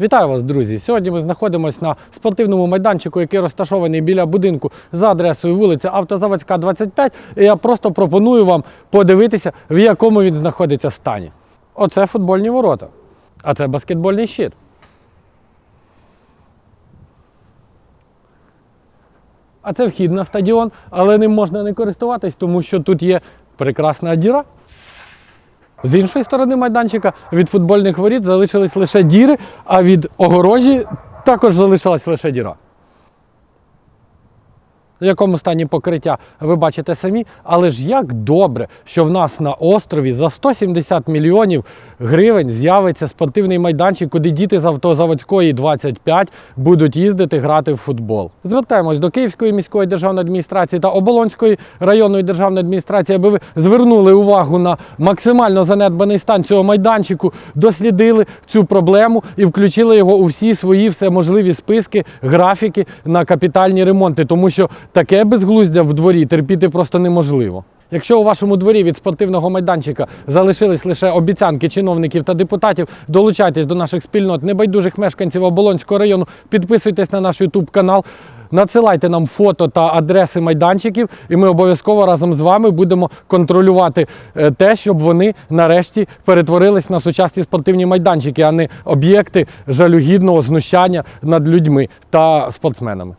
Вітаю вас, друзі! Сьогодні ми знаходимося на спортивному майданчику, який розташований біля будинку за адресою вулиця Автозаводська, 25. І я просто пропоную вам подивитися, в якому він знаходиться стані. Оце футбольні ворота, а це баскетбольний щит. А це вхід на стадіон, але ним можна не користуватись, тому що тут є прекрасна діра. З іншої сторони майданчика від футбольних воріт залишились лише діри, а від огорожі також залишилась лише діра. В якому стані покриття ви бачите самі, але ж як добре, що в нас на острові за 170 мільйонів гривень з'явиться спортивний майданчик, куди діти з автозаводської 25 будуть їздити грати в футбол. Звертаємось до Київської міської державної адміністрації та Оболонської районної державної адміністрації, аби ви звернули увагу на максимально занедбаний стан цього майданчику, дослідили цю проблему і включили його у всі свої всеможливі списки, графіки на капітальні ремонти, тому що таке безглуздя в дворі терпіти просто неможливо. Якщо у вашому дворі від спортивного майданчика залишились лише обіцянки чиновників та депутатів, долучайтесь до наших спільнот небайдужих мешканців Оболонського району, підписуйтесь на наш YouTube канал. Надсилайте нам фото та адреси майданчиків, і ми обов'язково разом з вами будемо контролювати е, те, щоб вони нарешті перетворились на сучасні спортивні майданчики, а не об'єкти жалюгідного знущання над людьми та спортсменами.